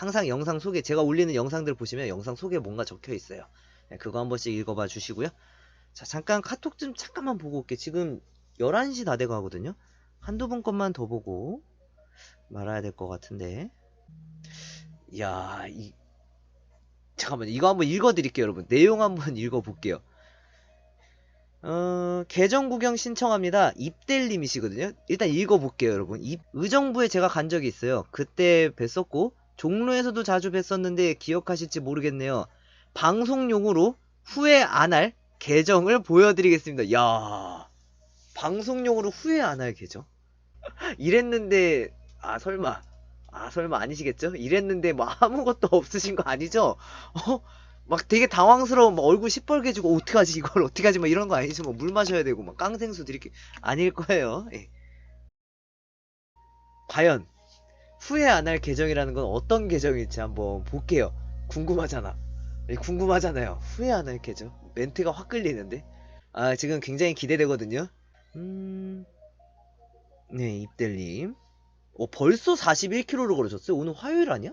항상 영상 속에 제가 올리는 영상들 보시면 영상 속에 뭔가 적혀 있어요. 네, 그거 한 번씩 읽어봐 주시고요. 자, 잠깐 카톡 좀 잠깐만 보고 올게. 지금 11시 다 돼가 거든요. 한두 분 것만 더 보고 말아야 될 것 같은데. 야, 이 잠깐만 이거 한번 읽어드릴게요, 여러분. 내용 한번 읽어볼게요. 어, 계정 구경 신청합니다. 입델님이시거든요. 일단 읽어볼게요, 여러분. 입, 의정부에 제가 간 적이 있어요. 그때 뵀었고, 종로에서도 자주 뵀었는데 기억하실지 모르겠네요. 방송용으로 후회 안 할 계정을 보여드리겠습니다. 야 방송용으로 후회 안 할 계정? 이랬는데, 아, 설마. 아, 설마 아니시겠죠? 이랬는데 뭐 아무것도 없으신 거 아니죠? 어? 막 되게 당황스러워, 막 얼굴 시뻘게 지고, 어떡하지, 이걸 어떡하지, 막 이런 거 아니죠? 뭐 물 마셔야 되고, 막 깡생수 드릴게. 아닐 거예요. 예. 과연, 후회 안 할 계정이라는 건 어떤 계정일지 한번 볼게요. 궁금하잖아. 예, 궁금하잖아요. 후회 안 할 계정. 멘트가 확 끌리는데. 아, 지금 굉장히 기대되거든요. 음, 네, 입델님. 어, 벌써 41km를 걸으셨어요? 오늘 화요일 아니야?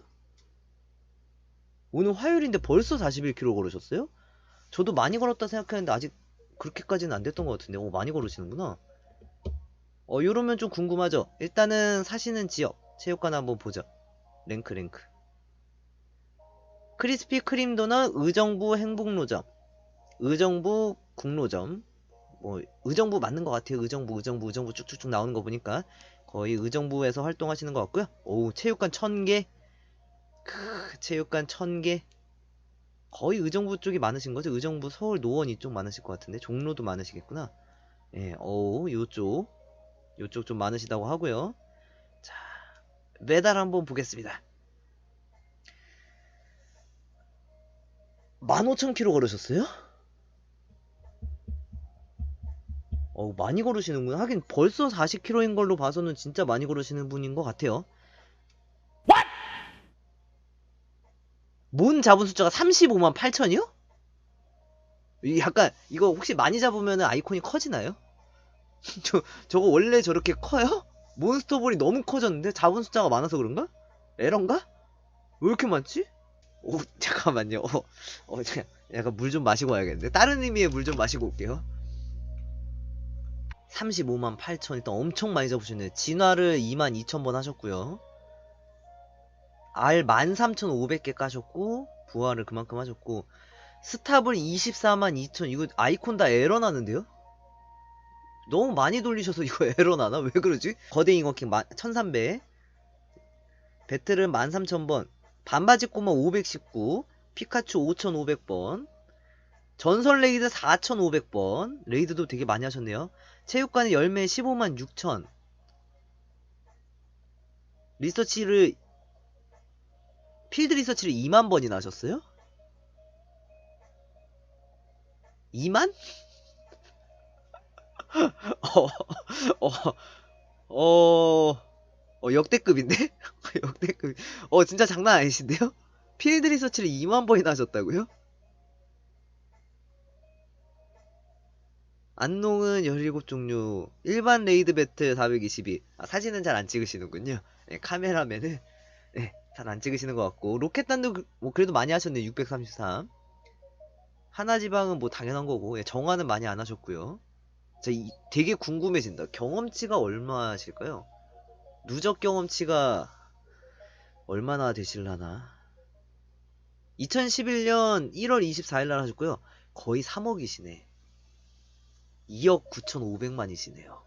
오늘 화요일인데 벌써 41km 걸으셨어요? 저도 많이 걸었다 생각했는데 아직 그렇게까지는 안 됐던 것 같은데. 오, 많이 걸으시는구나. 어, 요러면 좀 궁금하죠? 일단은 사시는 지역, 체육관 한번 보죠. 랭크, 랭크. 크리스피 크림 도넛 의정부 행복로점. 의정부 국로점. 뭐, 의정부 맞는 것 같아요. 의정부, 의정부, 의정부 쭉쭉쭉 나오는 거 보니까. 거의 의정부에서 활동하시는 것 같고요. 오, 체육관 1000개. 크, 체육관 1000개. 거의 의정부 쪽이 많으신 거죠? 의정부 서울 노원 이쪽 많으실 것 같은데. 종로도 많으시겠구나. 예, 어우, 요쪽. 요쪽 좀 많으시다고 하고요. 자, 메달 한번 보겠습니다. 15,000km 걸으셨어요? 어우, 많이 걸으시는구나. 하긴 벌써 40km인 걸로 봐서는 진짜 많이 걸으시는 분인 것 같아요. 문 잡은 숫자가 35만 8천이요? 이 약간 이거 혹시 많이 잡으면 아이콘이 커지나요? 저 저거 원래 저렇게 커요? 몬스터볼이 너무 커졌는데 잡은 숫자가 많아서 그런가? 에런가? 왜 이렇게 많지? 오 잠깐만요. 어, 어 약간 물 좀 마시고 와야겠는데 다른 의미의 물 좀 마시고 올게요. 35만 8천 일단 엄청 많이 잡으셨네요. 진화를 2만 2천 번 하셨고요. R 13,500개 까셨고 부활을 그만큼 하셨고 스탑을 24만 2천 이거 아이콘 다 에러 나는데요? 너무 많이 돌리셔서 이거 에러 나나? 왜 그러지? 거대 잉어킹 1300 배틀은 13,000번 반바지 꼬마 519 피카츄 5,500번 전설 레이드 4,500번 레이드도 되게 많이 하셨네요 체육관의 열매 15만 6천 리서치를 필드 리서치를 2만 번이나 하셨어요? 2만? 어, 어, 어, 어, 역대급인데? 역대급. 어, 진짜 장난 아니신데요? 필드 리서치를 2만 번이나 하셨다고요? 안농은 17종류, 일반 레이드 배틀 422. 아, 사진은 잘 안 찍으시는군요. 네, 카메라면은, 네, 잘 안 찍으시는 것 같고, 로켓단도 그- 뭐 그래도 많이 하셨네, 633. 하나지방은 뭐 당연한 거고, 예, 정화는 많이 안 하셨고요. 자, 이, 되게 궁금해진다. 경험치가 얼마실까요? 누적 경험치가 얼마나 되실라나? 2011년 1월 24일 날 하셨고요. 거의 3억이시네. 2억 9,500만이시네요.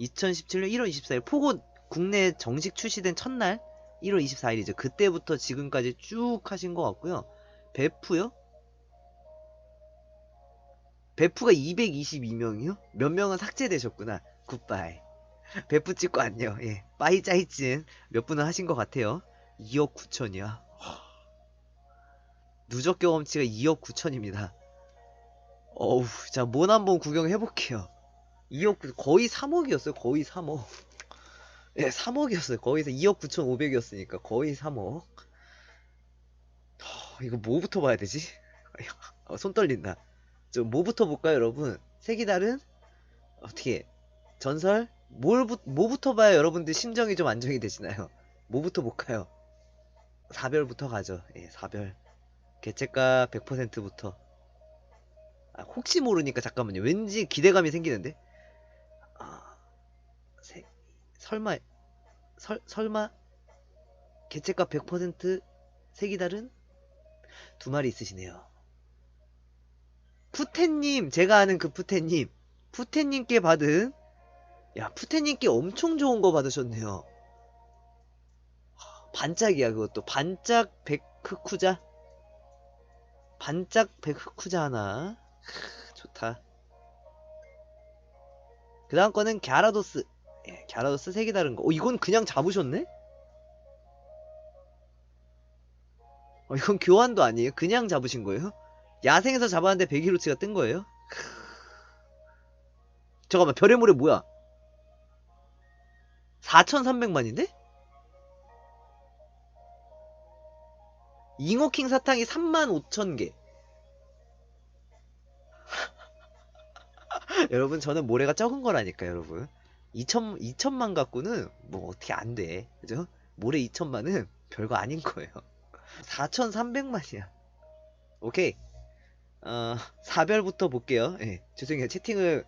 2017년 1월 24일 포고 국내 정식 출시된 첫날 1월 24일이죠. 그때부터 지금까지 쭉 하신 것 같고요. 베프요? 베프가 222명이요? 몇 명은 삭제되셨구나. 굿바이. 베프 찍고 안녕. 예. 빠이 짜이찐 몇 분은 하신 것 같아요. 2억 9천이야. 누적 경험치가 2억 9천입니다. 어우, 자, 뭔 한번 구경해볼게요. 2억, 9 거의 3억이었어요. 거의 3억. 예, 3억이었어요. 거의 2억 9천5백이었으니까 거의 3억. 허, 이거 뭐부터 봐야 되지? 어, 손 떨린다. 저 뭐부터 볼까요, 여러분? 세기달은 어떻게 전설 뭘 부, 뭐부터 봐야 여러분들 심정이 좀 안정이 되시나요? 뭐부터 볼까요? 4별부터 가죠. 예, 4별. 개체가 100%부터. 아, 혹시 모르니까 잠깐만요. 왠지 기대감이 생기는데. 아, 세, 설마, 설, 설마, 개체가 100% 색이 다른 두 마리 있으시네요. 푸테님, 제가 아는 그 푸테님. 푸테님께 받은, 야, 푸테님께 엄청 좋은 거 받으셨네요. 반짝이야, 그것도. 반짝 백흑쿠자. 반짝 백흑쿠자 하나. 크, 좋다. 그 다음 거는 갸라도스. 예, 갸라도스 색이 다른 거. 어, 이건 그냥 잡으셨네? 어, 이건 교환도 아니에요? 그냥 잡으신 거예요? 야생에서 잡았는데 100일로치가 뜬 거예요? 크... 잠깐만, 별의 모래 뭐야? 4,300만인데? 잉어킹 사탕이 35,000개. 여러분, 저는 모래가 적은 거라니까, 여러분. 2천, 2천만 갖고는 뭐 어떻게 안 돼. 그죠? 모래 2천만은 별거 아닌 거예요. 4,300만이야. 오케이. 어, 4별부터 볼게요. 예, 죄송해요. 채팅을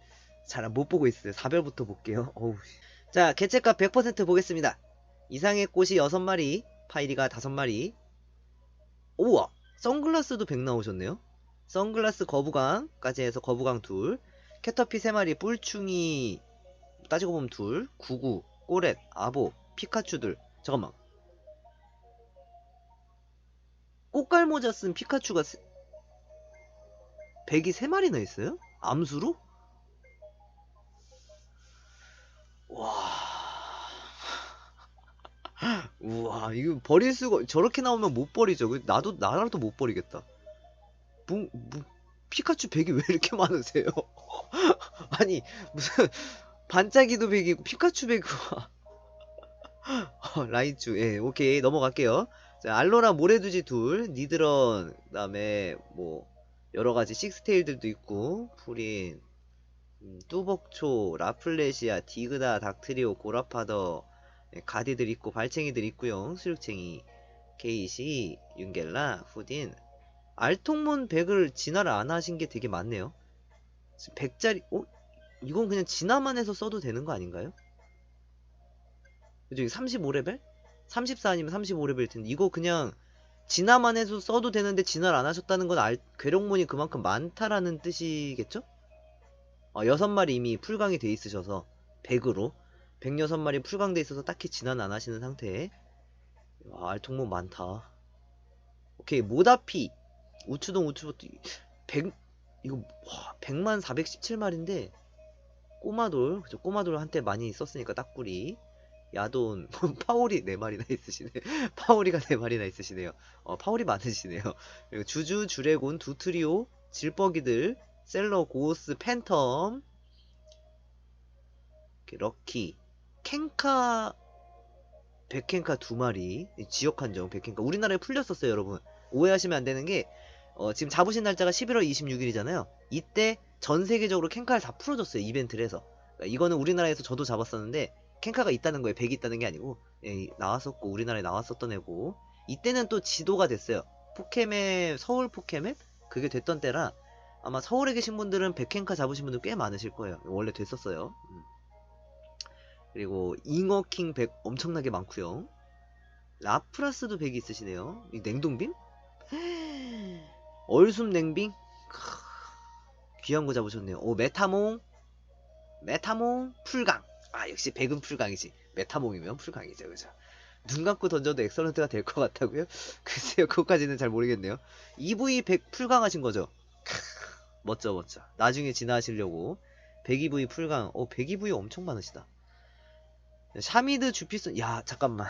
잘 못 보고 있어요. 4별부터 볼게요. 어우. 자, 개체값 100% 보겠습니다. 이상의 꽃이 6마리, 파이리가 5마리. 우와! 선글라스도 100 나오셨네요. 선글라스 거부강까지 해서 거부강 둘. 캐터피 3마리, 뿔충이 따지고 보면 둘. 구구, 꼬렛, 아보, 피카츄 들. 잠깐만. 꽃갈모자 쓴 피카츄가 세... 100이 3마리나 있어요? 암수로? 와. 우와, 이거 버릴 수가, 저렇게 나오면 못 버리죠. 그 나도, 나라도 못 버리겠다. 뭐, 뭐, 피카츄 100이 왜 이렇게 많으세요? 아니, 무슨, 반짝이도 100이고, 피카츄 100이고. 어, 라이츄, 예, 오케이, 넘어갈게요. 자, 알로라 모래두지 둘, 니드런, 그 다음에, 뭐, 여러가지 식스테일들도 있고, 프린, 음, 뚜벅초, 라플레시아, 디그다, 닥트리오, 고라파더, 예, 가디들 있고, 발챙이들 있고요. 수륙챙이, 케이시, 윤겔라, 후딘. 알통문 100을 진화를 안 하신 게 되게 많네요. 100짜리, 어? 이건 그냥 진화만 해서 써도 되는 거 아닌가요? 그죠? 35레벨? 34 아니면 35레벨일 텐데, 이거 그냥 진화만 해서 써도 되는데 진화를 안 하셨다는 건 알, 괴력문이 그만큼 많다라는 뜻이겠죠? 어, 6마리 이미 풀강이 돼 있으셔서 100으로. 106마리 풀강돼 있어서 딱히 진화는 안 하시는 상태에 와, 알통문 많다. 오케이 모다피. 우추동 우추보트 100 이거 와, 100만 417마리인데 꼬마돌 그죠? 꼬마돌 한때 많이 썼으니까 딱구리 야돈 파오리 4마리나 있으시네. 파오리가 4마리나 있으시네요. 어 파오리 많으시네요. 그리고 주주 주레곤 두 트리오 질뻐기들 셀러 고스 팬텀 럭키 캔카 백캔카 두 마리. 지역 한정 백캔카. 우리나라에 풀렸었어요 여러분. 오해하시면 안 되는 게 어, 지금 잡으신 날짜가 11월 26일이잖아요. 이때 전 세계적으로 캔카를 다 풀어줬어요 이벤트를 해서. 그러니까 이거는 우리나라에서 저도 잡았었는데 캔카가 있다는 거예요. 100이 있다는 게 아니고. 예, 나왔었고 우리나라에 나왔었던 애고. 이때는 또 지도가 됐어요. 포켓맵 서울 포켓맵 그게 됐던 때라 아마 서울에 계신 분들은 백캔카 잡으신 분들 꽤 많으실 거예요. 원래 됐었어요. 음. 그리고 잉어킹 100 엄청나게 많고요. 라프라스도 100이 있으시네요. 이 냉동빔? 얼숨 냉빙? 귀한 거 잡으셨네요. 오 메타몽. 메타몽 풀강 아 역시 백은 풀강이지. 메타몽이면 풀강이죠 그죠? 눈 감고 던져도 엑설런트가 될 것 같다고요? 글쎄요 그것까지는 잘 모르겠네요. EV 100 풀강하신 거죠? 크, 멋져 멋져. 나중에 진화하시려고. 102V 풀강. 어 102V 엄청 많으시다. 샤미드 주피슨 야 잠깐만.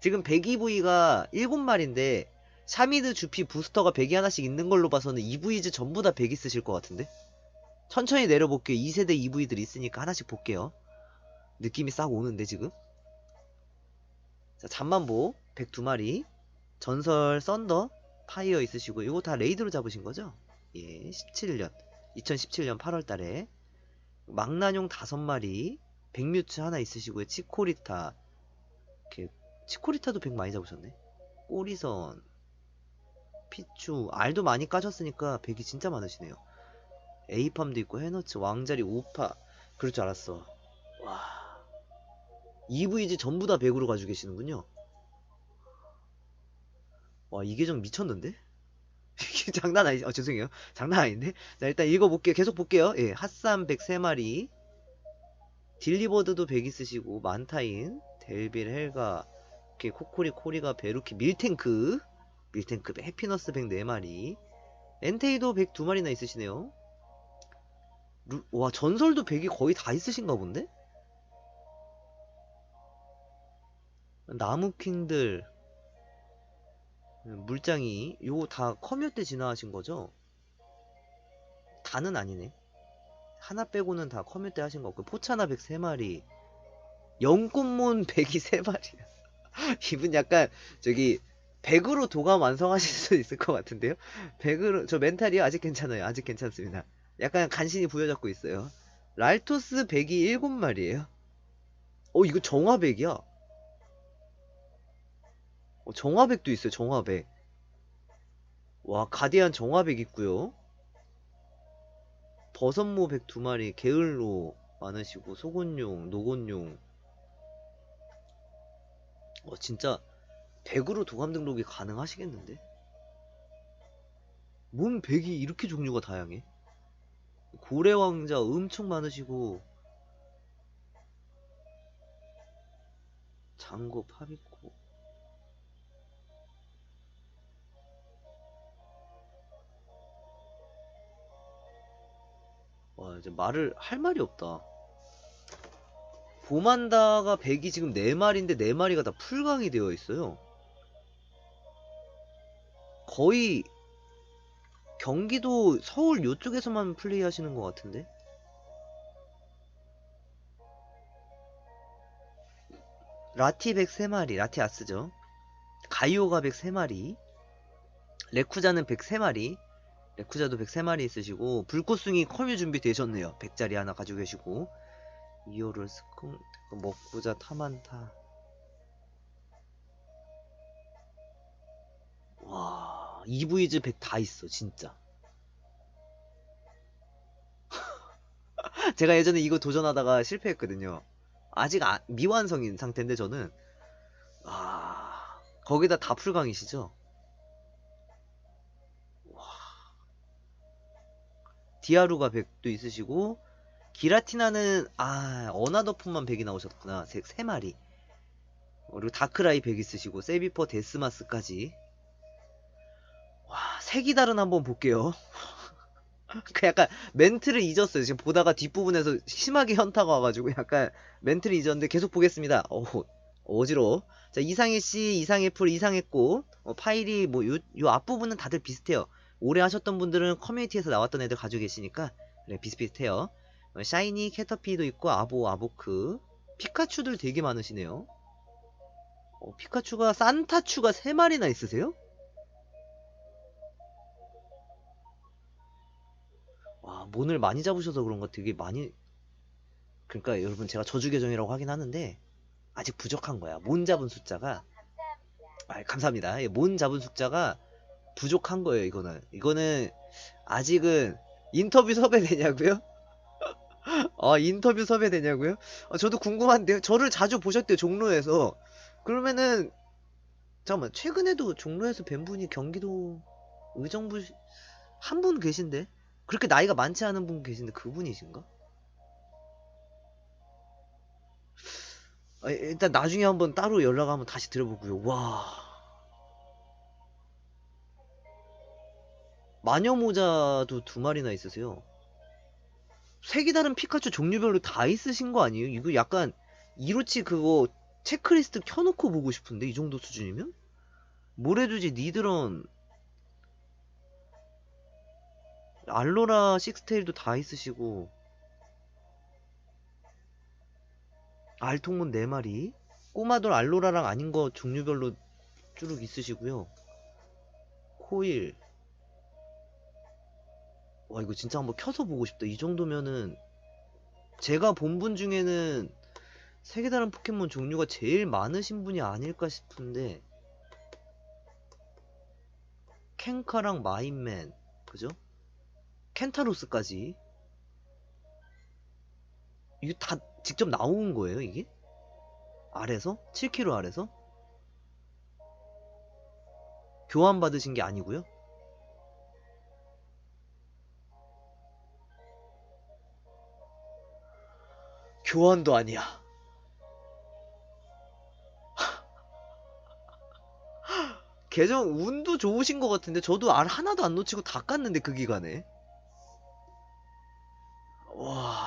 지금 102V가 7마리인데 샤미드 주피 부스터가 100이 하나씩 있는 걸로 봐서는 EV즈 전부 다 100 있으실 것 같은데 천천히 내려볼게요. 2세대 EV들 있으니까 하나씩 볼게요. 느낌이 싹 오는데 지금? 자 잠만보. 102마리. 전설 썬더 파이어 있으시고 이거 다 레이드로 잡으신 거죠? 예 17년. 2017년 8월달에. 망나뇽 5마리. 백뮤츠 하나 있으시고요. 치코리타. 이렇게 치코리타도 100 많이 잡으셨네. 꼬리선, 피추, 알도 많이 까셨으니까 100이 진짜 많으시네요. 에이팜도 있고 해너츠, 왕자리, 우파. 그럴 줄 알았어. 와. EVG 전부 다 100으로 가지고 계시는군요. 와, 이게 좀 미쳤는데? 장난 아니, 어, 죄송해요. 장난 아닌데? 자, 일단 읽어볼게요. 계속 볼게요. 예, 핫삼 103마리. 딜리버드도 100 있으시고, 만타인, 델빌, 헬가, 오케이, 코코리, 코리가, 베루키, 밀탱크. 밀탱크, 해피너스 104마리. 엔테이도 102마리나 있으시네요. 루, 와, 전설도 100이 거의 다 있으신가 본데? 나무킹들, 물장이, 요거 다 커뮤 때 진화하신 거죠? 다는 아니네. 하나 빼고는 다 커뮤 때 하신 거고, 포차나 103마리, 영꽃몬 100이 3마리야. 이분 약간, 저기, 100으로 도감 완성하실 수 있을 것 같은데요? 100으로, 저 멘탈이요? 아직 괜찮아요. 아직 괜찮습니다. 약간 간신히 부여잡고 있어요. 랄토스 100이 7마리에요. 어, 이거 정화백이야. 어, 정화백도 있어요, 정화백. 와, 가디안 정화백 있고요. 버섯모 102마리, 게을로 많으시고, 소곤용, 노곤용. 어, 진짜 100으로 도감 등록이 가능하시겠는데? 몸 100이 이렇게 종류가 다양해? 고래 왕자 엄청 많으시고 장고 파비코 와 이제 말을 할 말이 없다. 보만다가 100이 지금 4마리인데 4마리가 다 풀강이 되어 있어요. 거의 경기도 서울 요쪽에서만 플레이 하시는 것 같은데? 라티 103마리, 라티 아스죠. 가이오가 103마리, 레쿠자는 103마리, 레쿠자도 103마리 있으시고, 불꽃숭이 커뮤 준비되셨네요. 100짜리 하나 가지고 계시고, 이오를 스콩, 먹구자 타만타. 와, EV즈 100 다 있어, 진짜. 제가 예전에 이거 도전하다가 실패했거든요. 아직 아- 미완성인 상태인데 저는 아 거기다 다 풀강이시죠? 와 디아루가 100도 있으시고 기라티나는 아 어나더폰만 100이 나오셨구나 3마리 그리고 다크라이 100 있으시고 세비퍼 데스마스까지 와 색이다른 한번 볼게요 그 약간 멘트를 잊었어요. 지금 보다가 뒷부분에서 심하게 현타가 와가지고 약간 멘트를 잊었는데 계속 보겠습니다. 어, 어지러워. 자, 이상의 씨, 이상의 풀, 이상의 꽃. 어, 파일이 뭐 요, 요 앞부분은 다들 비슷해요. 오래 하셨던 분들은 커뮤니티에서 나왔던 애들 가지고 계시니까 그래, 비슷비슷해요. 어, 샤이니, 캐터피도 있고 아보, 아보크. 피카츄들 되게 많으시네요. 어, 피카츄가 산타츄가 3마리나 있으세요? 와, 몬을 많이 잡으셔서 그런가 되게 많이 그러니까 여러분 제가 저주 계정이라고 하긴 하는데 아직 부족한 거야. 몬 잡은 숫자가 아, 감사합니다. 예, 몬 잡은 숫자가 부족한 거예요, 이거는. 이거는 아직은 인터뷰 섭외 되냐고요? 아, 인터뷰 섭외 되냐고요? 아, 저도 궁금한데요. 저를 자주 보셨대요, 종로에서. 그러면은 잠깐만, 최근에도 종로에서 뵌 분이 경기도 의정부 한 분 계신데? 그렇게 나이가 많지 않은 분 계신데 그분이신가? 아, 일단 나중에 한번 따로 연락 한번 다시 드려보고요. 와. 마녀 모자도 두 마리나 있으세요. 색이 다른 피카츄 종류별로 다 있으신 거 아니에요? 이거 약간 이로치 그거 체크리스트 켜놓고 보고 싶은데 이 정도 수준이면? 모래주지 니드런 알로라 식스테일도 다 있으시고. 알통문 4마리. 꼬마돌 알로라랑 아닌 거 종류별로 쭈룩 있으시고요. 코일. 와 이거 진짜 한번 켜서 보고 싶다. 이 정도면은 제가 본 분 중에는 색이 다른 포켓몬 종류가 제일 많으신 분이 아닐까 싶은데. 캔카랑 마인맨. 그죠? 켄타로스까지 이게 다 직접 나온 거예요 이게? 아래서? 7kg 아래서? 교환 받으신 게 아니고요? 교환도 아니야. 계정 운도 좋으신 것 같은데 저도 알 하나도 안 놓치고 다 깠는데 그 기간에 와.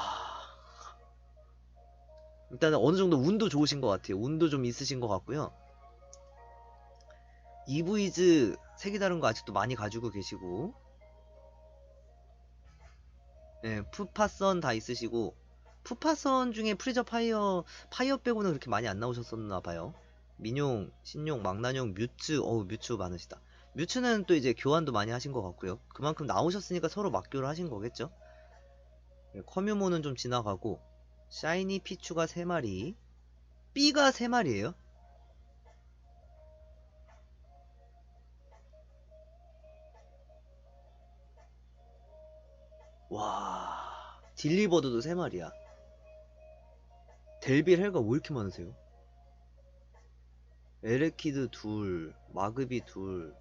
일단은 어느 정도 운도 좋으신 것 같아요. 운도 좀 있으신 것 같고요. 이브이즈 색이 다른 거 아직도 많이 가지고 계시고. 네, 푸파선 다 있으시고. 푸파선 중에 프리저 파이어 파이어 빼고는 그렇게 많이 안 나오셨었나 봐요. 민용, 신용, 망나뇽, 뮤츠, 어우 뮤츠 많으시다. 뮤츠는 또 이제 교환도 많이 하신 것 같고요. 그만큼 나오셨으니까 서로 맞교를 하신 거겠죠? 네, 커뮤모는 좀 지나가고 샤이니 피추가 3마리 B가 3마리에요 와 딜리버드도 3마리야 델빌 헬가 왜 이렇게 많으세요? 에레키드 둘, 마그비 둘.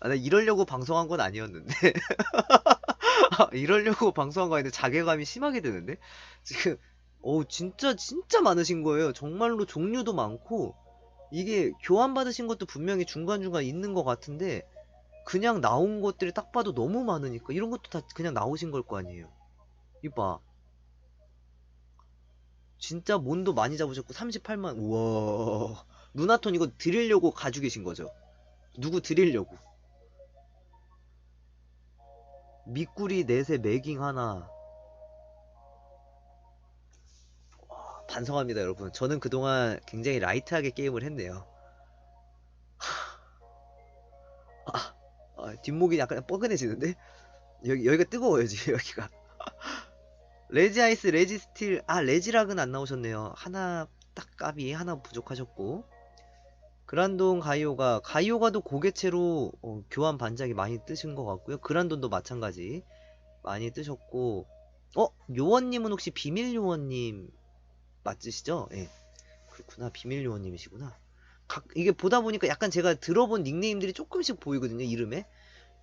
아, 나 이러려고 방송한 건 아니었는데. 아, 이러려고 방송한 거 아닌데 자괴감이 심하게 드는데? 지금, 오, 진짜, 진짜 많으신 거예요. 정말로 종류도 많고, 이게 교환받으신 것도 분명히 중간중간 있는 것 같은데, 그냥 나온 것들이 딱 봐도 너무 많으니까, 이런 것도 다 그냥 나오신 걸 거 아니에요. 이봐. 진짜 몬도 많이 잡으셨고 38만 우와 누나톤 이거 드리려고 가지고 계신 거죠 누구 드리려고 미꾸리 넷에 매깅 하나. 와, 반성합니다 여러분. 저는 그동안 굉장히 라이트하게 게임을 했네요. 아, 아, 뒷목이 약간 뻐근해지는데? 여기, 여기가 뜨거워요 지금 여기가. 레지 아이스, 레지 스틸, 아 레지락은 안 나오셨네요. 하나 딱 까비 하나 부족하셨고 그란돈 가이오가 가이오가도 고개체로 어, 교환 반작이 많이 뜨신 것 같고요. 그란돈도 마찬가지 많이 뜨셨고 어 요원님은 혹시 비밀 요원님 맞으시죠? 예. 그렇구나 비밀 요원님이시구나. 각, 이게 보다 보니까 약간 제가 들어본 닉네임들이 조금씩 보이거든요 이름에.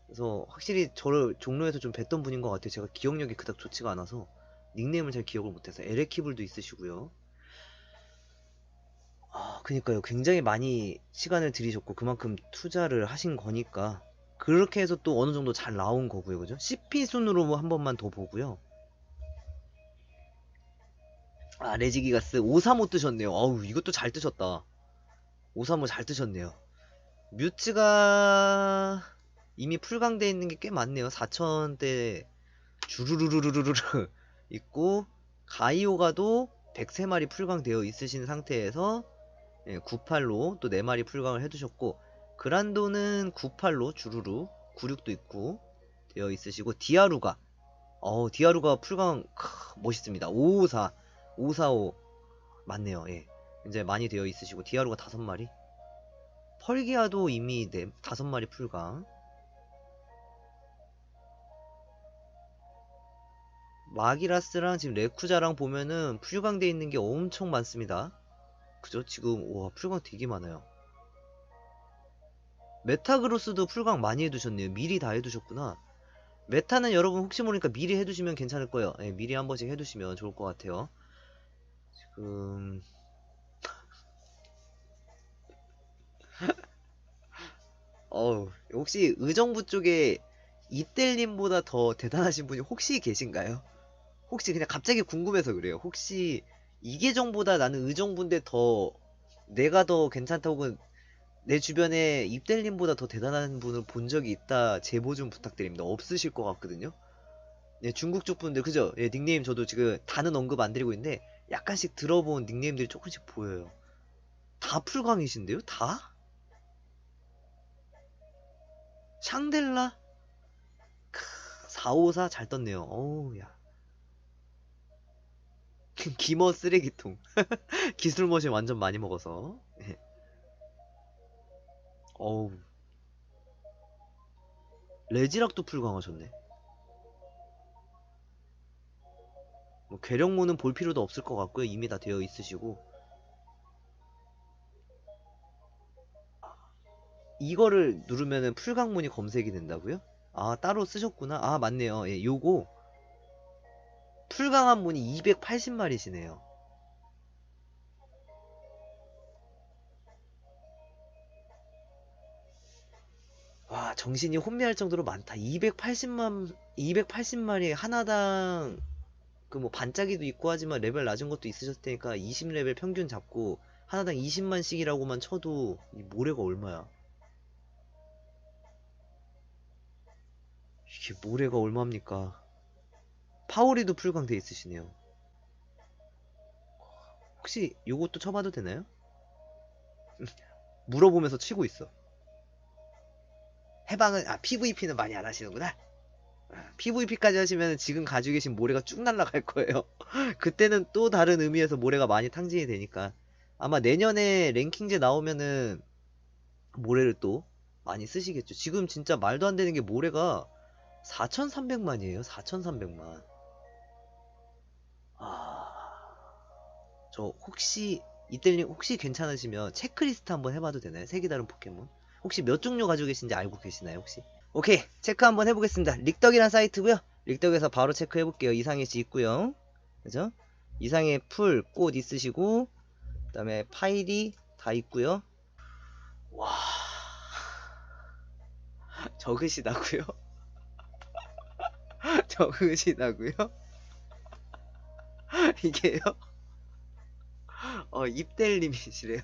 그래서 확실히 저를 종로에서 좀 뵀던 분인 것 같아요. 제가 기억력이 그닥 좋지가 않아서. 닉네임을 잘 기억을 못해서 에레키블도 있으시고요. 아, 그니까요. 굉장히 많이 시간을 들이셨고 그만큼 투자를 하신 거니까 그렇게 해서 또 어느 정도 잘 나온 거고요. 그죠? CP 순으로 한 번만 더 보고요. 아, 레지기가스 535 뜨셨네요. 어우, 이것도 잘 뜨셨다. 535 잘 뜨셨네요. 뮤츠가 이미 풀강돼 있는 게 꽤 많네요. 4천대 주르르르르르르 있고 가이오가도 103마리 풀강되어 있으신 상태에서 예, 98로 또 4마리 풀강을 해두셨고 그란도는 98로 주루루 96도 있고 되어 있으시고 디아루가 어 디아루가 풀강 크, 멋있습니다. 554 545 맞네요. 예 이제 많이 되어 있으시고 디아루가 5마리. 펄기아도 이미 네, 5마리 풀강. 마기라스랑 지금 레쿠자랑 보면은 풀강돼 있는 게 엄청 많습니다. 그죠? 지금 와 풀강 되게 많아요. 메타그로스도 풀강 많이 해두셨네요. 미리 다 해두셨구나. 메타는 여러분 혹시 모르니까 미리 해두시면 괜찮을 거예요. 네, 미리 한 번씩 해두시면 좋을 것 같아요. 지금 어우 혹시 의정부 쪽에 이텔님보다 더 대단하신 분이 혹시 계신가요? 혹시 그냥 갑자기 궁금해서 그래요. 혹시 이계정보다 나는 의정부인데 더 내가 더 괜찮다 혹은 내 주변에 입델님보다 더 대단한 분을 본 적이 있다 제보 좀 부탁드립니다. 없으실 것 같거든요. 네, 중국 쪽 분들 그죠? 예, 닉네임 저도 지금 다는 언급 안 드리고 있는데 약간씩 들어본 닉네임들이 조금씩 보여요. 다 풀광이신데요? 다? 샹델라? 크... 454 잘 떴네요. 어우, 야. 기머 쓰레기통. 기술 머신 완전 많이 먹어서. 예. 어우. 레지락도 풀 강하셨네. 뭐 괴력모는 볼 필요도 없을 것 같고요. 이미 다 되어 있으시고. 이거를 누르면은 풀강문이 검색이 된다고요? 아, 따로 쓰셨구나. 아, 맞네요. 예, 요거 풀강한 문이 280마리시네요. 와, 정신이 혼미할 정도로 많다. 280만 280마리 하나당 그 뭐 반짝이도 있고 하지만 레벨 낮은 것도 있으셨을 테니까 20레벨 평균 잡고 하나당 20만씩이라고만 쳐도 이 모래가 얼마야? 이게 모래가 얼마입니까? 파오리도 풀강돼 있으시네요. 혹시 요것도 쳐봐도 되나요? 물어보면서 치고 있어. 해방은 아 PVP는 많이 안 하시는구나. PVP까지 하시면 지금 가지고 계신 모래가 쭉 날아갈 거예요. 그때는 또 다른 의미에서 모래가 많이 탕진이 되니까 아마 내년에 랭킹제 나오면은 모래를 또 많이 쓰시겠죠. 지금 진짜 말도 안 되는 게 모래가 4,300만이에요. 4,300만. 아, 저 혹시 이때님 혹시 괜찮으시면 체크리스트 한번 해봐도 되나요? 색이 다른 포켓몬? 혹시 몇 종류 가지고 계신지 알고 계시나요? 혹시? 오케이 체크 한번 해보겠습니다. 릭덕이란 사이트고요. 릭덕에서 바로 체크해 볼게요. 이상의 지 있고요. 그죠? 이상의 풀, 꽃 있으시고 그 다음에 파일이 다 있고요. 와 적으시다고요? 적으시다고요? 이게요? 어, 입델님이시래요.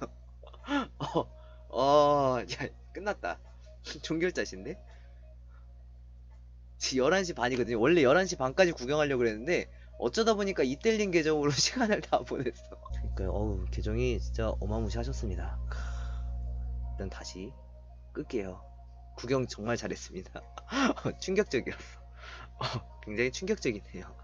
어, 어, 야, 끝났다. 종결자신데? 지금 11시 반이거든요. 원래 11시 반까지 구경하려고 그랬는데, 어쩌다 보니까 이델님 계정으로 시간을 다 보냈어. 그러니까, 어우, 계정이 진짜 어마무시 하셨습니다. 크, 일단 다시 끌게요. 구경 정말 잘했습니다. 충격적이었어. 어, 굉장히 충격적이네요.